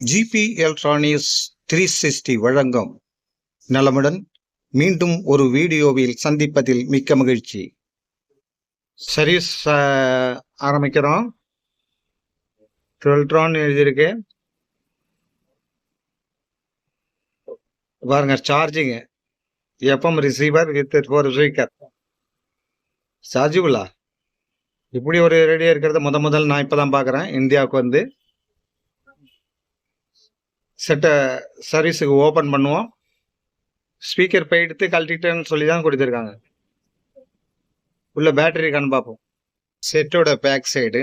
GB electronics three sixty வழங்கும் நலமுடன் மீண்டும் ஒரு வீடியோவில் சந்திப்பதில் மிக்க மகிழ்ச்சி. சர்வீஸ் ஆரம்பிக்கிறோம். டுவெல்ட்ரான் எழுதியிருக்கு. பாருங்க charging FM receiver with four speaker சார்ஜிபிளா இப்படி ஒரு ரேடியோ இருக்கிறத. முத முதல் நான் இப்போ தான் பார்க்குறேன். இந்தியாவுக்கு வந்து செட்டை சர்வீஸுக்கு ஓப்பன் பண்ணுவோம். ஸ்பீக்கர் போய் எடுத்து கழட்டிட்டேன்னு சொல்லி தான் கொடுத்துருக்காங்க. உள்ள பேட்டரி கண் பார்ப்போம். செட்டோட பேக் சைடு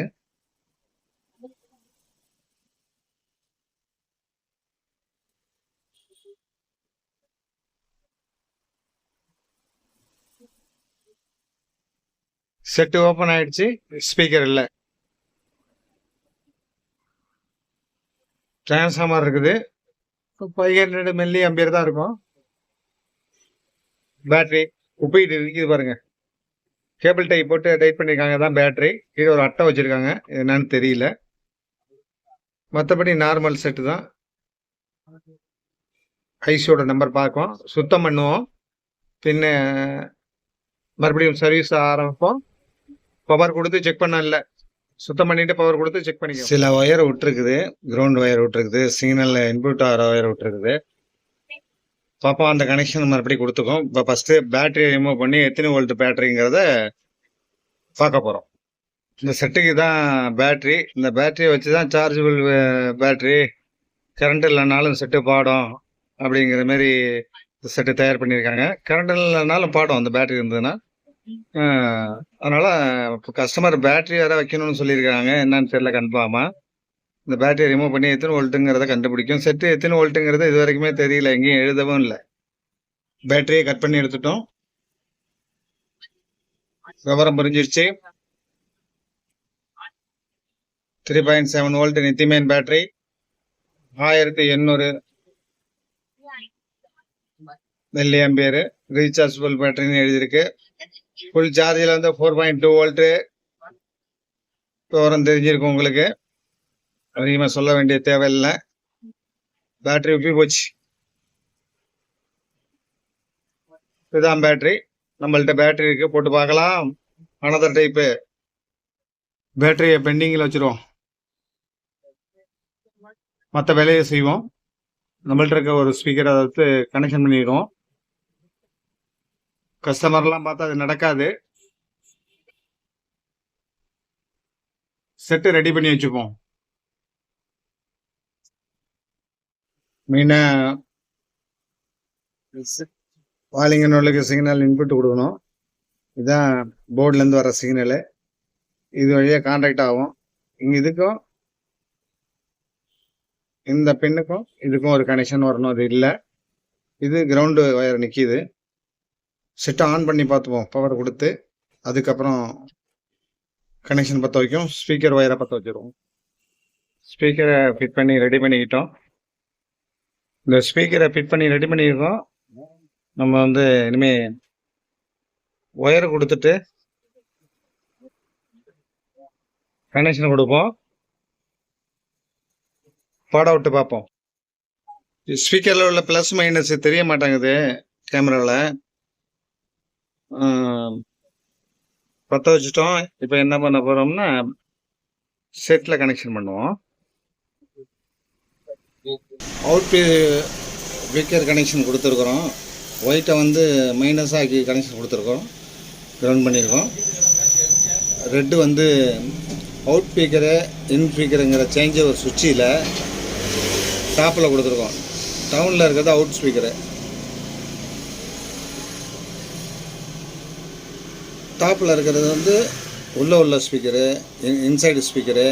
செட்டு ஓப்பன் ஆயிடுச்சு. ஸ்பீக்கர் இல்லை. டிரான்ஸ்ஃபார்மர் இருக்குது. ஃபைவ் ஹண்ட்ரட் மில்லி அம்பியர் தான் இருக்கும். பேட்ரி உப்பிட்டு இருக்குது பாருங்க. கேபிள் டை போட்டு டைட் பண்ணியிருக்காங்க தான் பேட்ரி இது ஒரு அட்டை வச்சுருக்காங்க. என்னன்னு தெரியல. மற்றபடி நார்மல் செட்டு தான். ஐசியோட நம்பர் பார்ப்போம். சுத்தம் பண்ணுவோம். பின்ன மறுபடியும் சர்வீஸ் ஆரம்பிப்போம். பவர் கொடுத்து செக் பண்ண இல்லை. சுத்தம் பண்ணிட்டு பவர் கொடுத்து செக் பண்ணி சில ஒயர் விட்டுருக்குது கிரவுண்ட் ஒயர் விட்டுருக்குது சிக்னல் இன்புட் ஆகிற ஒயர் விட்டுருக்குது. பாப்பா அந்த கனெக்ஷன் மறுபடியும் கொடுத்துக்கோம் இப்போ ஃபஸ்ட்டு பேட்டரி ரிமூவ் பண்ணி எத்தனை வோல்ட் பேட்டரிங்கிறத பார்க்க போகிறோம் இந்த செட்டுக்கு தான் பேட்ரி இந்த பேட்டரியை வச்சு தான் சார்ஜபிள் பேட்டரி கரண்ட் இல்லைனாலும் செட்டு பாடும் அப்படிங்கிற மாதிரி செட்டு தயார் பண்ணியிருக்காங்க. கரண்ட் இல்லைனாலும் பாடும் அந்த பேட்டரி இருந்ததுன்னா. அதனால கஸ்டமர் பேட்டரி வேற வைக்கணும்னு சொல்லியிருக்காங்க. என்னன்னு தெரியல கன்ஃபார்மா இந்த பேட்டரி ரிமூவ் பண்ணி எத்தனை வோல்ட்டுங்கிறத கண்டுபிடிக்கும். செட்டு எத்தனை வோல்ட்டுங்கிறது இது வரைக்குமே தெரியல எங்கேயும் எழுதவும் இல்லை. பேட்டரியை கட் பண்ணி எடுத்துட்டோம். விவரம் புரிஞ்சிருச்சு. த்ரீ பாயிண்ட் செவன் வோல்ட் நித்திமேன் பேட்டரி ஆயிரத்தி எண்ணூறு மில்லி ஆம்பியர் ரீசார்ஜபிள் பேட்டரின்னு எழுதியிருக்கு. ஃபுல் சார்ஜில் வந்து ஃபோர் பாயிண்ட் டூ வோல்ட்டு தோரம் தெரிஞ்சிருக்கும் உங்களுக்கு. அதிகமாக சொல்ல வேண்டிய தேவையில்லை. பேட்டரி உப்பி போச்சு. இதுதான் பேட்டரி நம்மள்கிட்ட பேட்டரி இருக்குது போட்டு பார்க்கலாம். அனதர் டைப்பு பேட்டரியை பெண்டிங்கில் வச்சிருவோம். மற்ற வேலையை செய்வோம். நம்மள்ட்ட இருக்க ஒரு ஸ்பீக்கரை அதாவது கனெக்ஷன் பண்ணிடுவோம். கஸ்டமர்லாம் பார்த்தா அது நடக்காது. செட்டு ரெடி பண்ணி வச்சுப்போம். மெயினாக வாலிங்கனுக்கு சிக்னல் இன்புட் கொடுக்கணும். இதுதான் போர்ட்லேருந்து வர சிக்னலு இது வழியாக கான்டாக்ட் ஆகும். இங்கே இதுக்கும் இந்த பின்னுக்கும் இதுக்கும் ஒரு கனெக்ஷன் வரணும். அது இல்லை. இது கிரவுண்டு ஒயர் நிற்கிது செட்டை ஆன் பண்ணி பார்த்துப்போம். பவர் கொடுத்து அதுக்கப்புறம் கனெக்ஷன் பற்ற வைக்கும். ஸ்பீக்கர் ஒயரை பற்ற வச்சிருவோம். ஸ்பீக்கரை ஃபிட் பண்ணி ரெடி பண்ணிக்கிட்டோம். இந்த ஸ்பீக்கரை ஃபிட் பண்ணி ரெடி பண்ணியிருக்கோம். நம்ம வந்து இனிமே ஒயரை கொடுத்துட்டு கனெக்ஷன் கொடுப்போம். பாட விட்டு பார்ப்போம். ஸ்பீக்கரில் உள்ள ப்ளஸ் மைனஸ் தெரிய மாட்டேங்குது கேமராவில் பற்ற வச்சுட்டோம். இப்போ என்ன பண்ண போகிறோம்னா செட்டில் கனெக்ஷன் பண்ணுவோம். அவுட் ஸ்பீக்கர் கனெக்ஷன் கொடுத்துருக்குறோம். ஒயிட்டை வந்து மைனஸ் ஆக்கி கனெக்ஷன் கொடுத்துருக்கோம் கிரவுண்ட் பண்ணியிருக்கோம் ரெட்டு வந்து அவுட் ஸ்பீக்கரு இன் ஸ்பீக்கருங்கிற சேஞ்ச் ஒரு சுவிட்சில் டாப்பில் கொடுத்துருக்கோம். டவுனில் இருக்கிறது அவுட் ஸ்பீக்கரு டாப்பில் இருக்கிறது வந்து உள்ளே உள்ள ஸ்பீக்கரு இன்சைடு ஸ்பீக்கரு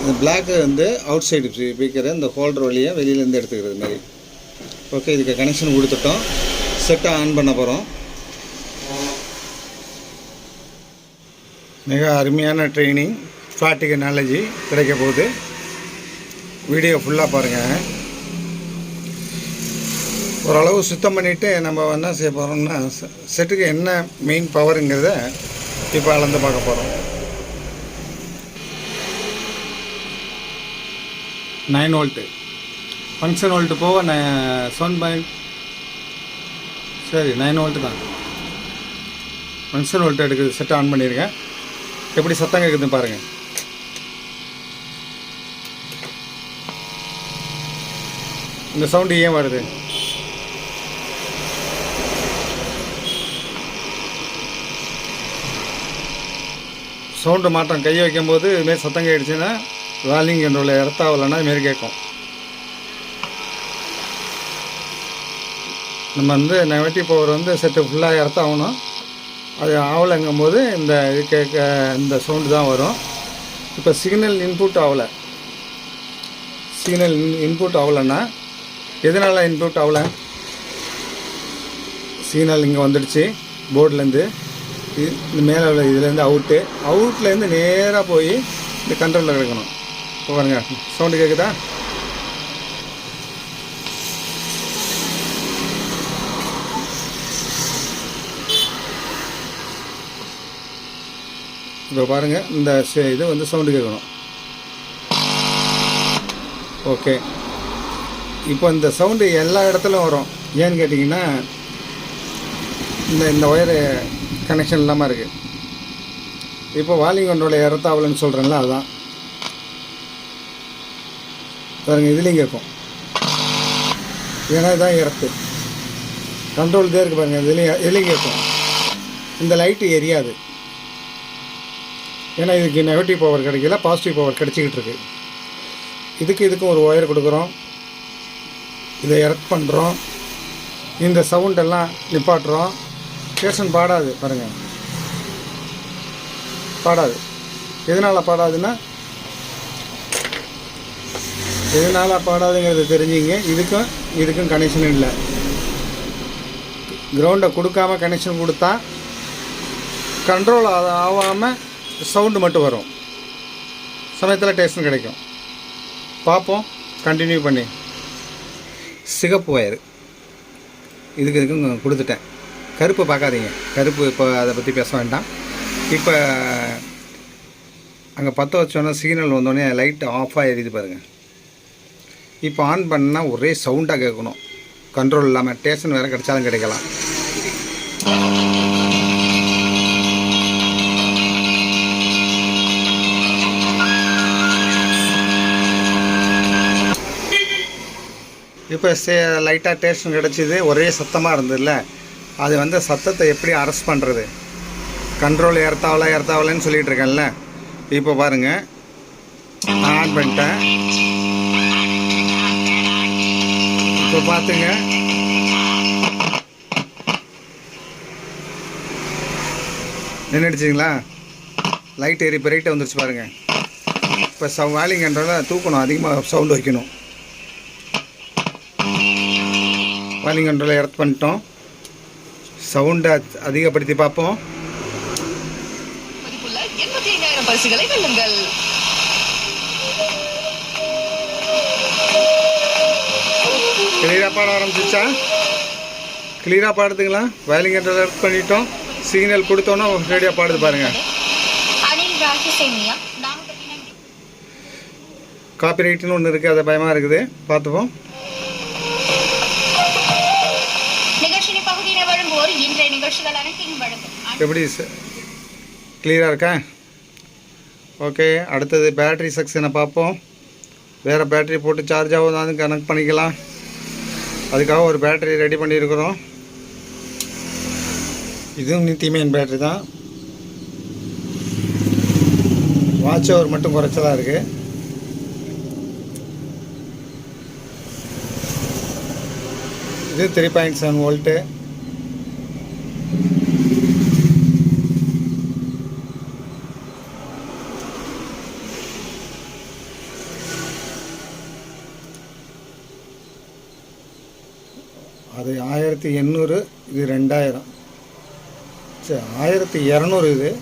இந்த பிளாக்கு வந்து அவுட் சைடு ஸ்பீக்கரு இந்த ஹோல்டர் வழியாக வெளியிலேருந்து எடுத்துக்கிறது மாதிரி. ஓகே இதுக்கு கனெக்ஷன் கொடுத்துட்டோம். செட்டை ஆன் பண்ண போகிறோம் மிக அருமையான ட்ரைனிங் ஃப்ளாட்டிக் நாலேஜி கிடைக்க போகுது. வீடியோ ஃபுல்லாக பாருங்கள் ஓரளவு சுத்தம் பண்ணிவிட்டு நம்ம என்ன செய்ய போகிறோம்னா செட்டுக்கு என்ன மெயின் பவருங்கிறத இப்போ அளந்து பார்க்க போகிறோம் நைன் வோல்ட்டு ஃபங்க்ஷன் வோல்ட்டு போக செவன் பாயிண்ட் சரி நைன் வோல்ட்டு தான். ஃபங்க்ஷன் வோல்ட் எடுக்குது செட் ஆன் பண்ணியிருக்கேன் எப்படி சத்தம் கேட்குதுன்னு பாருங்கள் இந்த சவுண்டு ஏன் வருது? சவுண்டு மாற்றம் கை வைக்கும்போது இதுமாரி சத்தம் கேட்டுச்சுன்னா வால்யூம் கண்ட்ரோல் இடத்தாவலைன்னா இதுமாரி கேட்கும். நம்ம வந்து நெகட்டிவ் பவர் வந்து செட்டு ஃபுல்லாக இடத்தாகணும் அது ஆகலைங்கும் போது இந்த இது கேட்க இந்த சவுண்டு தான் வரும். இப்போ சிக்னல் இன்புட் ஆகலை. சிக்னல் இன்புட் ஆகலைன்னா எதனால் இன்புட் ஆகலை? சிக்னல் இங்கே வந்துடுச்சு போர்ட்லேருந்து இந்த மேலே உள்ள இதுலேருந்து அவுட்டு அவுட்லேருந்து நேராக போய் இந்த கண்ட்ரோலில் கிடக்கணும். இப்போ பாருங்க. சவுண்டு கேட்குதா இப்போ பாருங்கள் இந்த இது வந்து சவுண்டு கேட்கணும். ஓகே இப்போ இந்த சவுண்டு எல்லா இடத்துலையும் வரும். ஏன்னு கேட்டிங்கன்னா இந்த இந்த ஒயரு கனெக்ஷன் இல்லாமல் இருக்குது இப்போ வால்யூம் கண்ட்ரோல் இறத்தாவலன்னு சொல்கிறேன்ல அதுதான் பாருங்கள் இதுலேயும் கேட்கும் ஏன்னா இதுதான் இறத்து கண்ட்ரோல் தான் இருக்குது பாருங்கள் இதுலேயும் இதுலேயும் கேட்கும் இந்த லைட்டு எரியாது ஏன்னா இதுக்கு நெகட்டிவ் பவர் கிடைக்கல பாசிட்டிவ் பவர் கிடைச்சிக்கிட்டு இருக்கு. இதுக்கு இதுக்கும் ஒரு ஒயர் கொடுக்குறோம். இதை எரக்ட் பண்ணுறோம் இந்த சவுண்டெல்லாம் நிப்பாட்டுறோம். ஸ்டேஷன் பாடாது பாருங்கள் பாடாது. எதனால் பாடாதுன்னா எதனால் பாடாதுங்கிறது தெரிஞ்சுங்க. இதுக்கும் இதுக்கும் கனெக்ஷன் இல்லை. கிரவுண்டை கொடுக்காம கனெக்ஷன் கொடுத்தா கண்ட்ரோல் ஆகாமல் சவுண்டு மட்டும் வரும். சமயத்தில் டேஷன் கிடைக்கும். பார்ப்போம் கண்டினியூ பண்ணி. சிகப்பு ஒயர் இதுக்கு இதுக்கும் கொடுத்துட்டேன். கருப்பு பார்க்காதீங்க. கருப்பு இப்போ அதை பற்றி பேச வேண்டாம். இப்போ அங்கே பற்ற வச்சோன்னா சிக்னல் வந்தோடனே லைட் ஆஃபாக எரியுது பாருங்கள் இப்போ ஆன் பண்ணால் ஒரே சவுண்டாக கேட்கணும். கண்ட்ரோல் இல்லாமல் டேஷன் வேறு கிடைச்சாலும் கிடைக்கலாம். இப்போ சே லைட்டாக டேஷன் கிடச்சிது ஒரே சத்தமாக இருந்ததுல்ல. அது வந்து சத்தத்தை எப்படி அரெஸ்ட் பண்ணுறது கண்ட்ரோல் ஏற்றாவல ஏற்றாவலன்னு சொல்லிகிட்டு இருக்கேன்ல இப்போ பாருங்கள் ஆன் பண்ணிட்டேன். இப்போ பார்த்துங்க. நின்றுடுச்சிங்களா? லைட் ஏறி பிரைட்டாக வந்துருச்சு பாருங்கள் இப்போ சவு வேலிங் தூக்கணும். அதிகமாக சவுண்டு வைக்கணும். வால்யூம் கண்ட்ரோலை எர்த் பண்ணிட்டோம். சவுண்டை அதிகப்படுத்தி பார்ப்போம். பரிசுகளை வெல்லுங்கள். கிளியராக பாட ஆரம்பிச்சிச்சா கிளியராக பாடுதுங்களா கண்ட்ரோல் எர்த் பண்ணிட்டோம். சிக்னல் கொடுத்தோன்னா ரேடியோ பாடுது பாருங்கள் அனில் ராஜசேமியா நாகப்பட்டினம் காப்பி ரைட்டுன்னு ஒன்று இருக்குது அது பயமாக இருக்குது. பார்த்துப்போம். இன்றைய அனைத்தையும் வழங்கும் எப்படி கிளியராக இருக்கா? ஓகே அடுத்தது பேட்டரி செக்ஷனை பார்ப்போம். வேறு பேட்டரி போட்டு சார்ஜ் ஆகுதான்னு கனெக்ட் பண்ணிக்கலாம். அதுக்காக ஒரு பேட்டரி ரெடி பண்ணியிருக்கிறோம். இதுவும் நித்தியமேன் பேட்டரி தான். வாட்ச் ஹவர் மட்டும் குறைச்சதாக இருக்குது இது த்ரீ பாயிண்ட் செவன் வோல்ட்டு அது ஆயிரத்தி எண்ணூறு இது ரெண்டாயிரம். சரி ஆயிரத்தி இரநூறு இது.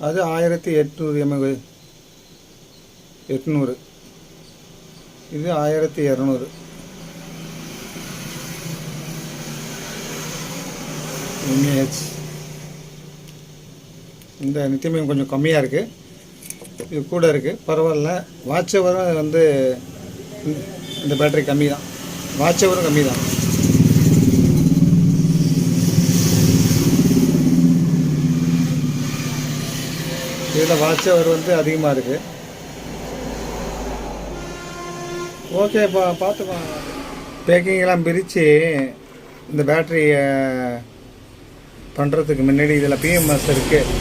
அது ஆயிரத்தி எட்நூறு எம்எல் எட்நூறு. இது ஆயிரத்தி இரநூறு. எம்ஏஹெச் இந்த நித்தியமயம் கொஞ்சம் கம்மியாக இருக்குது இது கூட இருக்குது பரவாயில்ல. வாட்ச் ஹவரும் வந்து இந்த- இந்த பேட்டரி கம்மி தான் வாட்ச் ஹவரும் கம்மி தான் இதில் வாட்ச் ஹவர் வந்து அதிகமாக இருக்குது ஓகே பா பார்த்துக்கலாம் பேக்கிங்கெல்லாம் பிரித்து இந்த பேட்டரியை பண்ணுறதுக்கு முன்னாடி இதில் பிஎம்எஸ் இருக்குது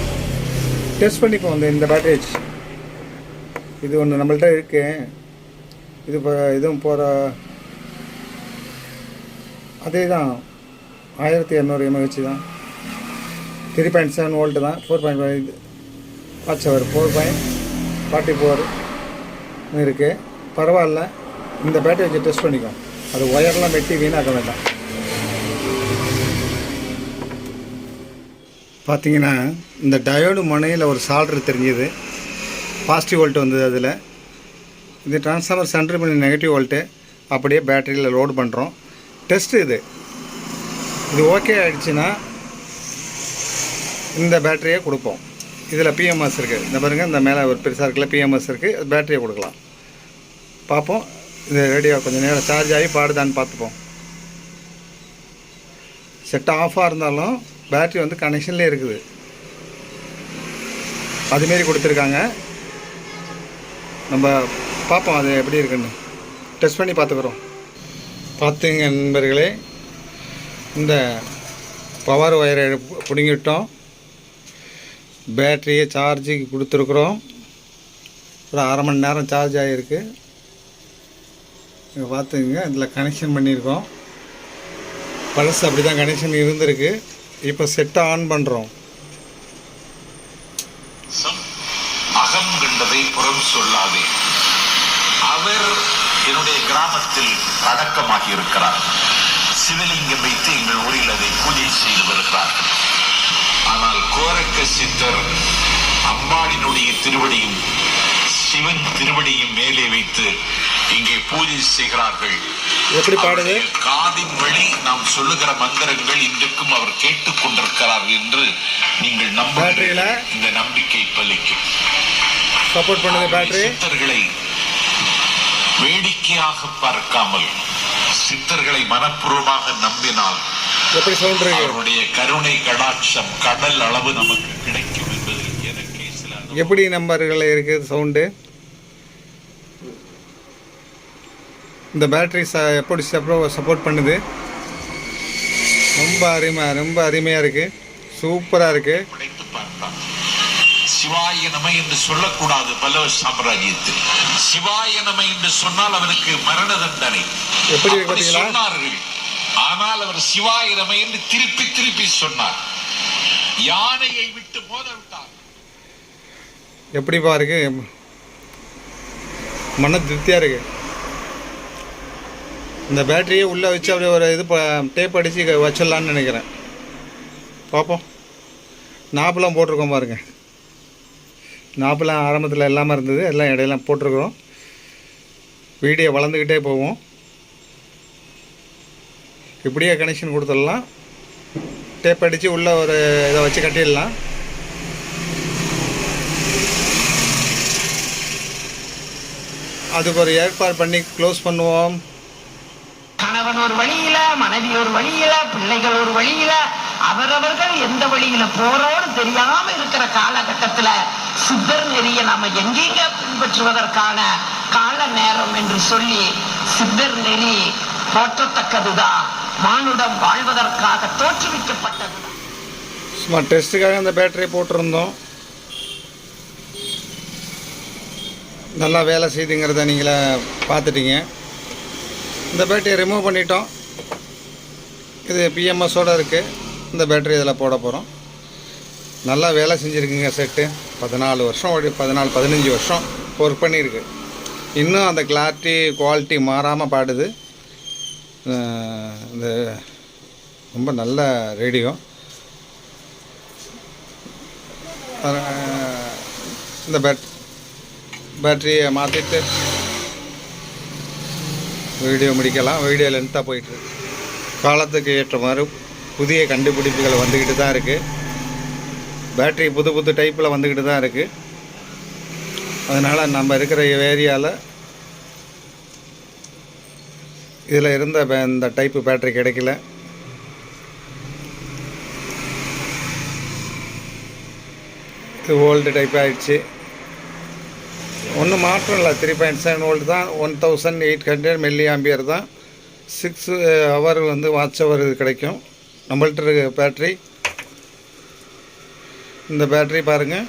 டெஸ்ட் பண்ணிப்போம் இந்த இந்த பேட்டரி வச்சு. இது ஒன்று நம்மள்கிட்ட இருக்குது இது இப்போ இதுவும் போகிற அதே தான் ஆயிரத்தி இரநூறு எம்ஏஹெச் தான். த்ரீ பாயிண்ட் செவன் வோல்ட்டு தான். Four point five watt hour four point forty four இருக்குது பரவாயில்ல. இந்த பேட்டரி வச்சு டெஸ்ட் பண்ணிக்கோ. அது ஒயர்லாம் வெட்டி வீணாக்க வேண்டாம். பார்த்தீங்கன்னா இந்த டயோடு முனையில் ஒரு சால்ட்ரு தெரிஞ்சுது. பாசிட்டிவ் வோல்ட் வந்தது அதில். இது ட்ரான்ஸ்ஃபார்மர் சென்டர் பண்ணி நெகட்டிவ் வோல்ட்டு அப்படியே பேட்டரியில் லோடு பண்ணுறோம் டெஸ்ட் இது. இது ஓகே ஆகிடுச்சுன்னா இந்த பேட்டரியை கொடுப்போம். இதில் பிஎம்எஸ் இருக்குது இந்த பாருங்கள் இந்த மேலே ஒரு பெருசாக இருக்குல்ல பிஎம்எஸ் இருக்குது பேட்டரியை கொடுக்கலாம். பார்ப்போம். இது ரேடியோ கொஞ்சம் நேரம் சார்ஜ் ஆகி பாடுதான்னு பார்த்துப்போம். செட் ஆஃபாக இருந்தாலும் பேட்டரி வந்து கனெக்ஷன்லேயே இருக்குது. அதுமாரி கொடுத்துருக்காங்க. நம்ம பார்ப்போம் அது எப்படி இருக்குன்னு. டெஸ்ட் பண்ணி பார்த்துக்குறோம். பார்த்துங்க நண்பர்களே. இந்த பவர் ஒயரை பிடுங்கிட்டோம். பேட்டரியை சார்ஜுக்கு கொடுத்துருக்குறோம். ஒரு அரை மணி நேரம் சார்ஜ் ஆகிருக்கு இங்கே பார்த்துங்க இதில் கனெக்ஷன் பண்ணியிருக்கோம். பழசு அப்படி தான் கனெக்ஷன் இருந்திருக்கு. இப்போ செட்டை ஆன் பண்ணுறோம் சம் அகம் கண்டதை புறம் சொல்லாதே. அவர் என்னுடைய கிராமத்தில் அடக்கமாகி இருக்கிறார் சிவலிங்கம் வைத்து எங்கள் ஊரில் அதை பூஜை செய்து வருகிறார்கள் ஆனால் கோரக்க சித்தர் அம்பாளினுடைய திருவடியும் சிவன் திருவடியும் மேலே வைத்து இங்கே பூஜை செய்கிறார்கள். எப்படி பாடுது? காதின் வழி நாம் சொல்லுகிற மந்திரங்கள் இன்றைக்கும் அவர் கேட்டுக் கொண்டிருக்கிறார் என்று நீங்கள் பேட்டரியில? நம்புகிறீர்கள் இந்த நம்பிக்கை பலிக்கும். சப்போர்ட் பண்ணுது பேட்டரி சித்தர்களை வேடிக்கையாக பார்க்காமல் சித்தர்களை மனப்பூர்வமாக நம்பினால் எப்படி இருக்கு அவருடைய கருணை கடாட்சம் கடல் அளவு நமக்கு கிடைக்கும் என்பதில் எனக்கு சில எப்படி நம்பர்கள் இருக்குது சவுண்டு? இந்த பேட்டரி ச எப்படி சப்போர்ட் பண்ணுது? ரொம்ப அருமை ரொம்ப அருமையாக இருக்குது சூப்பராக இருக்குது சிவாய நம என்று சொல்லக்கூடாது பல்லவ சாம்ராஜ்யத்தில். சிவாய நம என்று சொன்னால் அவனுக்கு மரண தண்டனை. எப்படி? சொன்னார்கள். ஆனால் அவர் சிவாய நம என்று திருப்பி திருப்பி சொன்னார். யானையை விட்டு மோத விட்டார் எப்படிப்பா இருக்கு? மன திருப்தியாக இருக்கு. இந்த பேட்டரியை உள்ளே வச்சு அப்படியே ஒரு இது டேப் அடித்து வச்சிடலான்னு நினைக்கிறேன். பார்ப்போம். நாப்பெல்லாம் போட்டிருக்கோம் பாருங்க. நாப்பெல்லாம் ஆரம்பத்தில் எல்லாமே இருந்தது. எல்லாம் இடையெல்லாம் போட்டிருக்கிறோம். வீடியோ வளர்ந்துக்கிட்டே போவோம். இப்படியே கனெக்ஷன் கொடுத்துடலாம். டேப் அடித்து உள்ளே ஒரு இதை வச்சு கட்டிடலாம். அதுக்கு ஒரு ஏற்பாடு பண்ணி க்ளோஸ் பண்ணுவோம். கணவன் ஒரு வழியில் மனைவி ஒரு வழியில் பிள்ளைகள் ஒரு வழியில் அவரவர்கள் எந்த வழியில போறோம்னு தெரியாம இருக்கிற காலகட்டத்துல சித்தர் நெறிய நாம எங்கெங்க பின்பற்றுவதற்கான கால நேரம் என்று சொல்லி சித்தர் நெறி போற்றத்தக்கதுதான். மானுடம் வாழ்வதற்காக தோற்றுவிக்கப்பட்டது. சும்மா டெஸ்ட்டுக்காக அந்த பேட்டரியை போட்டிருந்தோம். நல்லா வேலை செய்துங்கிறத நீங்களே பார்த்துட்டீங்க. இந்த பேட்டரியை ரிமூவ் பண்ணிட்டோம். இது பிஎம்எஸோடு இருக்குது இந்த பேட்டரி இதில் போட போகிறோம் நல்லா வேலை செஞ்சுருக்குங்க செட்டு பதினாலு வருஷம் ஒரு பதினாலு பதினஞ்சு வருஷம் ஒர்க் பண்ணியிருக்கு. இன்னும் அந்த கிளாரிட்டி குவாலிட்டி மாறாமல் பாடுது. இந்த ரொம்ப நல்ல ரேடியோ இந்த பேட் பேட்டரியை மாற்றிட்டு வீடியோ முடிக்கலாம். வீடியோ லென்த்தாக போயிட்டுருக்கு காலத்துக்கு ஏற்ற மாதிரி புதிய கண்டுபிடிப்புகள் வந்துக்கிட்டு தான் இருக்குது பேட்டரி புது புது டைப்பில் வந்துக்கிட்டு தான் இருக்குது அதனால் நம்ம இருக்கிற ஏரியாவில் இதில் இருந்த இந்த டைப்பு பேட்டரி கிடைக்கல. இது ஓல்டு டைப் ஆகிடுச்சு ஒன்றும் மாற்றம் இல்லை. த்ரீ பாயிண்ட் செவன் ஓல்டு தான். One thousand eight hundred milli ampere தான் சிக்ஸ் ஹவர் uh, வந்து வாட்ச் ஹவர் இது கிடைக்கும். நம்மள்ட்ட இருக்க பேட்ரி இந்த பேட்ரி பாருங்கள்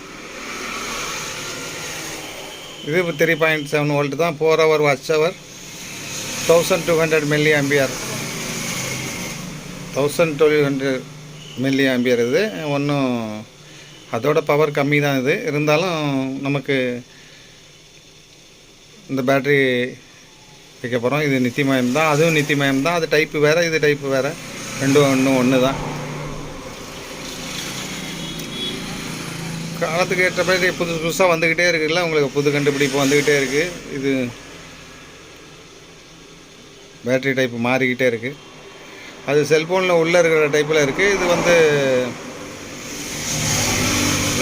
இது த்ரீ பாயிண்ட் செவன் வோல்ட் தான் four hour watt hour thousand two hundred milli ampere thousand twelve hundred milli ampere இது. ஒன்றும் அதோட பவர் கம்மி தான் இது. இருந்தாலும் நமக்கு இந்த பேட்ரி வைக்க போகிறோம் இது நித்திமயம் தான். அதுவும் நித்திமயம் தான். அது டைப்பு வேறு இது டைப்பு வேறு. ரெண்டும் ஒன்றும் ஒன்று தான் காலத்துக்கு ஏற்ற மாதிரி புதுசு புதுசாக வந்துக்கிட்டே இருக்குல்ல உங்களுக்கு புது கண்டுபிடிப்பு வந்துக்கிட்டே இருக்குது இது பேட்ரி டைப் மாறிக்கிட்டே இருக்குது அது செல்ஃபோனில் உள்ளே இருக்கிற டைப்பில் இருக்குது இது வந்து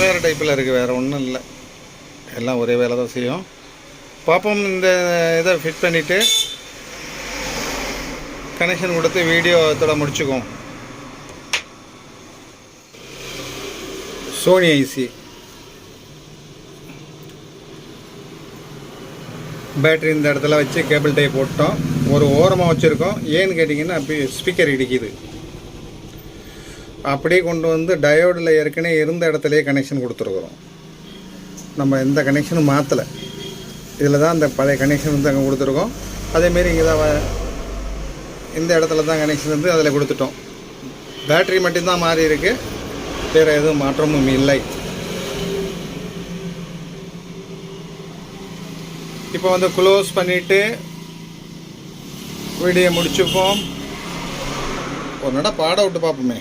வேறு டைப்பில் இருக்குது வேறு ஒன்றும் இல்லை. எல்லாம் ஒரே வேலை தான் செய்யும். பார்ப்போம் இந்த இதை ஃபிட் பண்ணிவிட்டு கனெக்ஷன் கொடுத்து வீடியோ இதோட முடிச்சுக்குவோம். சோனி ஐசி பேட்டரி இந்த இடத்துல வச்சு கேபிள் டை போட்டோம். ஒரு ஓரமாக வச்சுருக்கோம். ஏன்னு கேட்டிங்கன்னா ஸ்பீக்கர் இடிக்குது. அப்படியே கொண்டு வந்து டயோடில் ஏற்கனவே இருந்த இடத்துலையே கனெக்ஷன் கொடுத்துருக்குறோம். நம்ம எந்த கனெக்ஷனும் மாற்றலை இதில் தான் இந்த பழைய கனெக்ஷன் வந்து அங்கே கொடுத்துருக்கோம். அதேமாரி இங்கே தான் இந்த இடத்துல தான் கனெக்ஷன் வந்து அதில் கொடுத்துட்டோம். பேட்டரி மட்டும்தான் மாறி இருக்குது வேறு எதுவும் மாற்றமும் இல்லை. இப்போ வந்து க்ளோஸ் பண்ணிவிட்டு வீடியோ முடிச்சுப்போம். ஒரு நட பாட விட்டு பார்ப்போமே.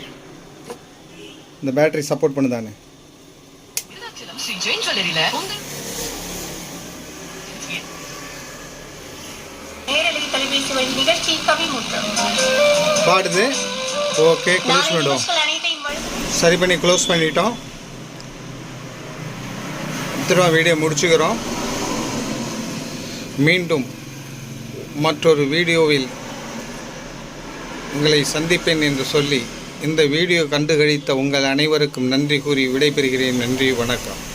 இந்த பேட்டரி சப்போர்ட் பண்ணுதானே நிகழ்ச்சி பாடுது. ஓகே க்ளோஸ் வழங்கும் சரி பண்ணி க்ளோஸ் பண்ணிட்டோம். திரும்ப வீடியோ முடிச்சுக்கிறோம். மீண்டும் மற்றொரு வீடியோவில் உங்களை சந்திப்பேன் என்று சொல்லி இந்த வீடியோ கண்டு கழித்த உங்கள் அனைவருக்கும் நன்றி கூறி விடைபெறுகிறேன். நன்றி வணக்கம்.